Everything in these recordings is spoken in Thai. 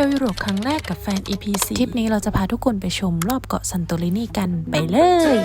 ที่ยวยุโรปครั้งแรกกับแฟน EP4 ทริปนี้เราจะพาทุกคนไปชมรอบเกาะซันโตรินีกันไปเลย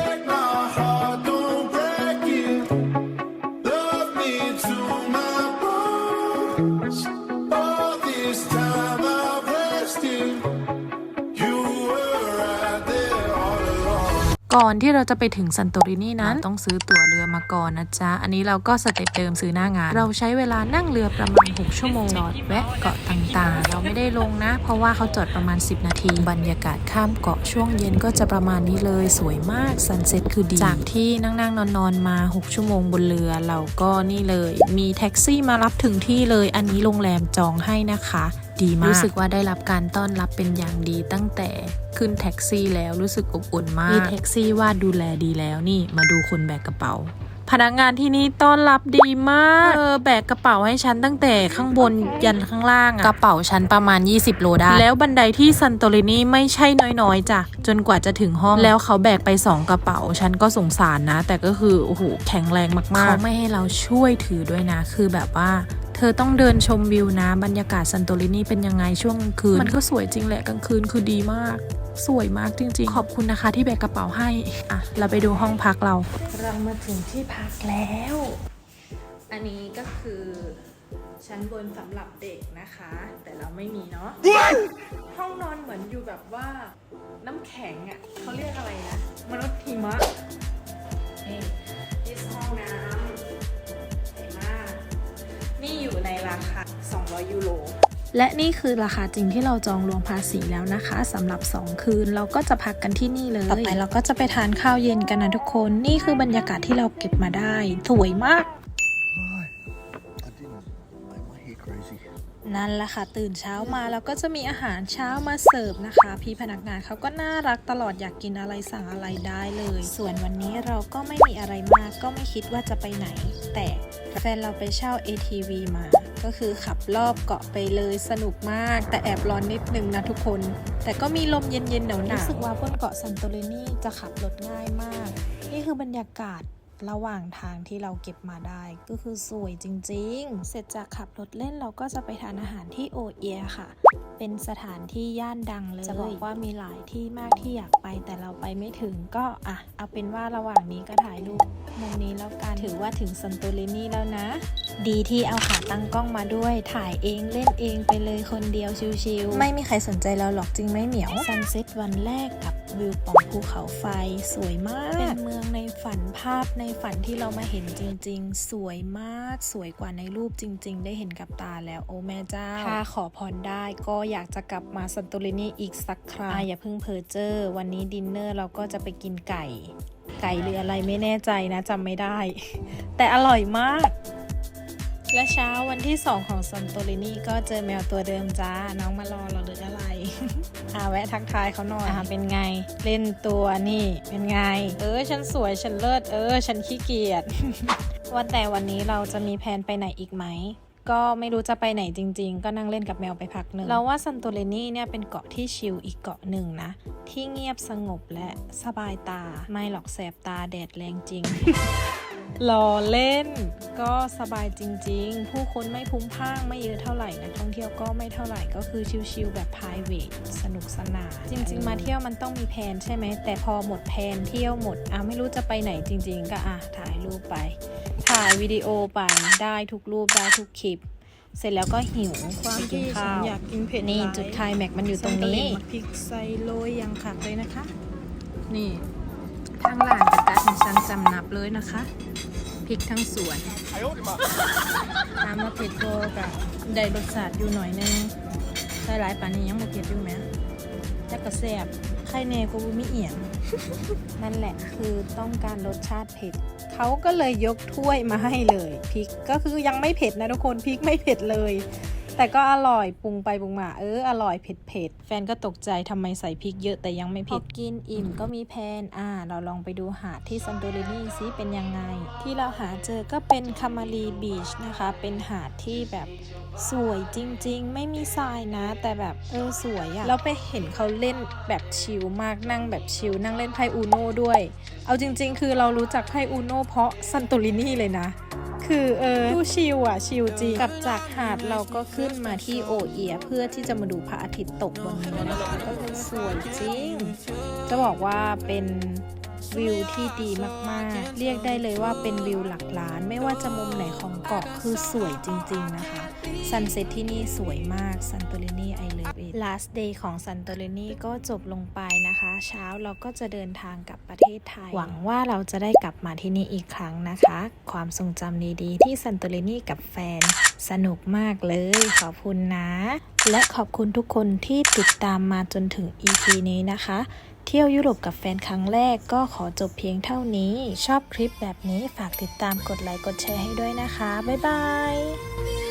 ก่อนที่เราจะไปถึงซันโตรินีนั้นต้องซื้อตั๋วเรือมาก่อนนะจ๊ะ อันนี้เราก็สเต็ปเดิมซื้อหน้างาน เราใช้เวลานั่งเรือประมาณ 6 ชั่วโมงจอดแวะเกาะต่างๆ เราไม่ได้ลงนะ เพราะว่าเขาจอดประมาณ 10 นาที บรรยากาศข้ามเกาะช่วงเย็นก็จะประมาณนี้เลยสวยมากซันเซ็ตคือดี จากที่นั่งๆนอนๆมา 6 ชั่วโมงบนเรือเราก็นี่เลย มีแท็กซี่มารับถึงที่เลย อันนี้โรงแรมจองให้นะคะ ดีมาก รู้สึกว่าได้รับการต้อนรับเป็นอย่างดีตั้งแต่ขึ้นแท็กซี่แล้วรู้สึกอบอุ่นมากมีแท็กซี่ว่าดูแลดีแล้วนี่มาดูคนแบกกระเป๋า พนักงานที่นี่ต้อนรับดีมากเออแบกกระเป๋าให้ฉันตั้งแต่ข้างบนยันข้างล่างอะกระเป๋าฉันประมาณ 20 โลได้ แล้วบันไดที่ซันโตรินีไม่ใช่น้อยๆจ้ะจนกว่าจะถึงห้องแล้วเขาแบกไป 2 กระเป๋า ฉันก็สงสารนะ แต่ก็คือโอ้โหแข็งแรงมากๆเขาไม่ให้เราช่วยถือด้วยนะ คือแบบว่า เธอต้องเดินชมวิวนะบรรยากาศซันโตรินีเป็นยังไงช่วงกลางคืน มันก็สวยจริงแหละกลางคืนคือดีมาก สวยมากจริง ๆ ขอบคุณนะคะที่แบกกระเป๋าให้ อะ เราไปดูห้องพักเราเรามาถึงที่พักแล้ว อันนี้ก็คือชั้นบนสำหรับเด็กนะคะ แต่เราไม่มีเนาะห้องนอนเหมือนอยู่แบบว่าน้ำแข็งอะ่ะเขาเรียกอะไรนะมนุษย์หิมะ ราคา 200 ยูโร และนี่คือราคาจริงที่เราจองรวมภาษีแล้วนะคะสำหรับ 2 คืนเราก็จะพักกันที่นี่เลย ต่อไปเราก็จะไปทานข้าวเย็นกันนะทุกคน นี่คือบรรยากาศที่เราเก็บมาได้ สวยมาก Hi. I didn't make my hair crazy. นั่นแหละค่ะ ตื่นเช้ามาแล้วก็จะมีอาหารเช้ามาเสิร์ฟนะคะ พี่พนักงานเขาก็น่ารักตลอดอยากกินอะไรสั่งอะไรได้เลย ส่วนวันนี้เราก็ไม่มีอะไรมาก ก็ไม่คิดว่าจะไปไหน แต่แฟนเราไปเช่า ATV มา ก็คือขับรอบเกาะไปเลยสนุกมาก แต่แอบร้อนนิดนึงนะทุกคน แต่ก็มีลมเย็นๆหนาวๆรู้สึกว่าบนเกาะซันโตเรนีจะขับรถง่ายมาก นี่คือบรรยากาศ ระหว่างทางที่เราเก็บมาได้ก็คือสวยจริง ๆ เสร็จจากขับรถเล่นเราก็จะไปทานอาหารที่โอเอียค่ะ เป็นสถานที่ย่านดังเลย จะบอกว่ามีหลายที่มากที่อยากไปแต่เราไปไม่ถึงก็อะ เอาเป็นว่าระหว่างนี้ก็ถ่ายรูปมุมนี้แล้วกันถือว่าถึงซันโตเรนีแล้วนะ ดีที่เอาขาตั้งกล้องมาด้วย ถ่ายเองเล่นเองไปเลยคนเดียวชิวๆไม่มีใครสนใจเราหรอกจริงไหมเหมียวซันเซ็ตวันแรกกับ วิวปองภูเขาไฟสวยมาก เป็นเมืองในฝันภาพในฝันที่เรามาเห็นจริง ๆ สวยมาก สวยกว่าในรูปจริง ๆ ได้เห็นกับตาแล้วโอ้แม่เจ้า ถ้าขอพรได้ก็อยากจะกลับมาซันโตรินีอีกสักครั้งอะอย่าเพิ่งเพอเจอร์วันนี้ดินเนอร์เราก็จะไปกินไก่ ไก่หรืออะไรไม่แน่ใจนะจำไม่ได้ แต่อร่อยมากและเช้าวันที่ 2 ของซันโตรินีก็เจอแมวตัวเดิมจ้า น้องมารอเราหรืออะไร อาแวะทักทายเขาหน่อยอ่าเป็นไง เล่นตัวนี่เป็นไง เออฉันสวยฉันเลิศเออ ฉันขี้เกียจ ว่าแต่วันนี้เราจะมีแผนไปไหนอีกไหมก็ไม่รู้จะไปไหนจริง ๆ ก็นั่งเล่นกับแมวไปพักหนึ่ง เราว่าซันโตเรนีเนี่ยเป็นเกาะที่ชิลอีกเกาะหนึ่งนะ ที่เงียบสงบและสบายตา ไม่หรอกแสบตาแดดแรงจริง รอเล่น ก็สบายจริง ๆ ผู้คนไม่พลุ้งพล่างไม่เยอะเท่าไหร่นักท่องเที่ยวก็ไม่เท่าไหร่ก็คือชิลๆแบบ p r i v a t สนุกสนานจริง ๆ มาเที่ยวมันต้องมีแผนใช่ไหมแต่พอหมดแผนเที่ยวหมดอะไม่รู้จะไปไหนจริง ๆ ก็อะถ่ายรูปไป ถ่ายวิดีโอไปได้ทุกรูปได้ทุกคลิปเสร็จแล้วก็หิวความไปกินที่ฉัข้านวอยากกินเผ็ดนี่หลายจุดไคลายแม็กมันอยู่ตรงนี้ใส่กะหรี่พริกใส่โรยยังขักเลยนะคะ นี่ ทางร้านจะตัดให้ฉันจำนับเลยนะคะพริกทั้งสวนตามมาเผ็ดโบกับได้รสชาติอยู่หน่อยนึงใส่หลายปานนี้ยังบ่เผ็ดอยู่ไหมแต่ก็แซ่บไข่เนกูบ่มีเอียงนั่นแหละคือต้องการรสชาติเผ็ดเขาก็เลยยกถ้วยมาให้เลยพริกก็คือยังไม่เผ็ดนะทุกคนพริกไม่เผ็ดเลย แต่ก็อร่อยปรุงไปปรุงมาเอออร่อยเผ็ดเผ็ดแฟนก็ตกใจทำไมใส่พริกเยอะแต่ยังไม่เผ็ดกินอิ่มก็มีแพนอ่า เราลองไปดูหาดที่ซันโตรินีซิเป็นยังไง ที่เราหาเจอก็เป็นคามารีบีชนะคะ เป็นหาดที่แบบสวยจริง ๆ ไม่มีทรายนะ แต่แบบเออสวยอะเราไปเห็นเขาเล่นแบบชิลมากนั่งแบบชิลนั่งเล่นไพ่อูโน่ด้วย เอาจริง ๆ คือเรารู้จักไพ่อูโน่เพราะซันโตรินีเลยนะ คือเออดูชิลอะชิลจริงกลับจากหาดเราก็ขึ้นมาที่โอเอีย เพื่อที่จะมาดูพระอาทิตย์ตกบนนี้นะคะก็คือสวยจริง จะบอกว่าเป็น วิวที่ดีมากๆ เรียกได้เลยว่าเป็นวิวหลักล้าน ไม่ว่าจะมุมไหนของเกาะคือสวยจริง ๆ นะคะซันเซ็ตที่นี่สวยมากซันโตรินีไอเลิฟเอ last day ของซันโตรินีก็จบลงไปนะคะ เช้าเราก็จะเดินทางกลับประเทศไทย หวังว่าเราจะได้กลับมาที่นี่อีกครั้งนะคะ ความทรงจำดีๆ ที่ซันโตรินีกับแฟน สนุกมากเลย ขอบคุณนะ และขอบคุณทุกคนที่ติดตามมาจนถึง EP นี้นะคะ เที่ยวยุโรปกับแฟนครั้งแรกก็ขอจบเพียงเท่านี้ ชอบคลิปแบบนี้ฝากติดตามกดไลค์กดแชร์ให้ด้วยนะคะ บ๊ายบาย